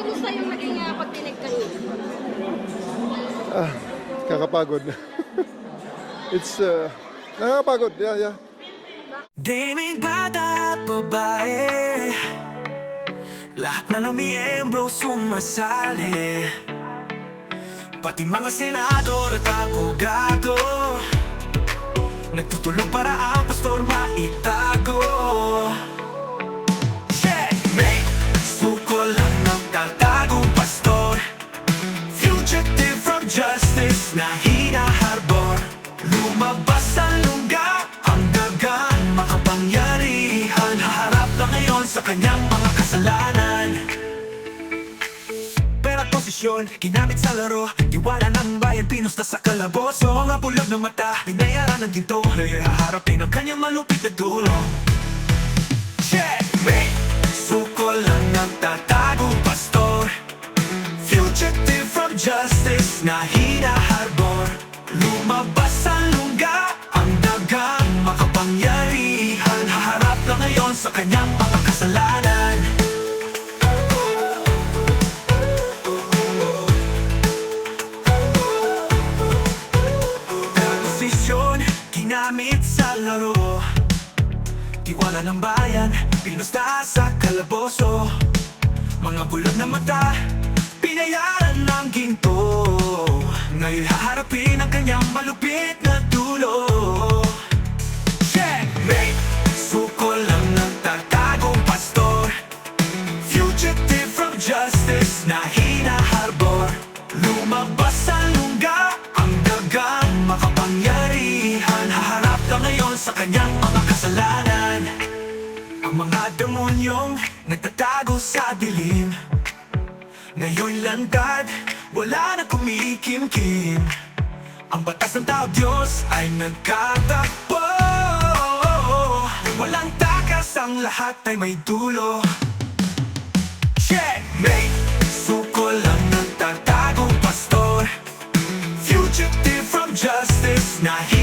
Kamusta yung naging uh, pagdinig kanina? Ah, kakapagod. It's, uh, nakakapagod. Yeah, yeah. Daming bata at babae Lahat na ng miyembro sumasali Pati mga senador at abogado Nagtutulong para ang pastor maitago kanyang mga kasalanan. Pera posisyon, ginamit sa laro. Iwala ng bayan, pinusta sa kalaboso. Mga bulag ng mata, pinayaran ng ginto Haharapin ang kanyang malupit na dulo. Checkmate! Suko lang ng tatagong pastor. Fugitive from justice na hinaharbor. Lumabas sa lungga Ang dagang na ngayon sa kanyang mga kasalanan. Pero posisyon, ginamit sa laro. Tiwala ng bayan, pinusta sa kalaboso. Mga bulag na mata, pinayaran ng ginto. Ngayon haharapin ang kanyang malupit kanyang mga kasalanan. Ang mga demonyong nagtatago sa dilim. Ngayon landad, wala na kumikimkim. Ang batas ng tao Diyos ay nagkatakbo Walang takas, ang lahat ay may dulo. Checkmate! Suko lang ng tatagong pastor. Fugitive from justice na hinaharbor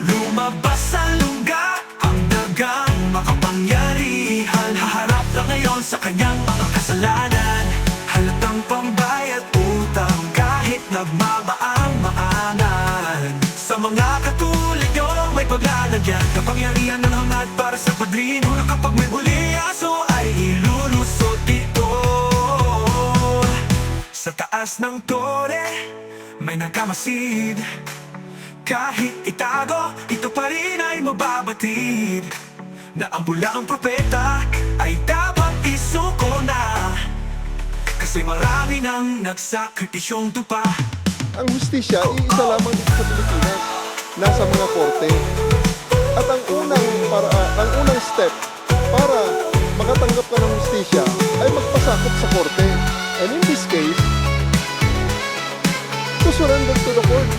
Lumabas sa lungga Ang dagang makapangyarihan. Haharap na ngayon sa kanyang mga kasalanan. Halatang pambayad utang Kahit nagmamaang-maangan Sa mga katulad nyo may paglalagyan. Kapangyarihan ng hangad para sa padrino. Na kapag may huli ay ilulusot ito. Sa taas ng tore may nagkamasid Kahit itago, ito pa rin ay mababatid Na ang bulaang propeta ay dapat isuko na Kasi marami nang nagsakripisyong tupa Ang hustisya, iisa lamang dito sa Pilipinas. Nasa mga korte. At ang unang para ang unang step para makatanggap ka ng hustisya ay magpasakop sa korte. And in this case, to surrender to the court.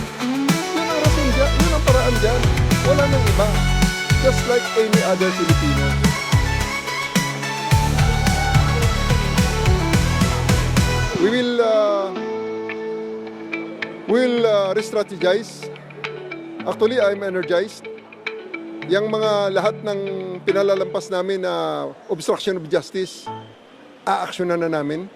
Yun ang paraan dyan. Wala nang iba. Just like any other Filipino. We will uh, We'll uh, re-strategize. Actually, I'm energized. Yang mga lahat ng pinalalampas namin na obstruction of justice, aaksyonan na namin.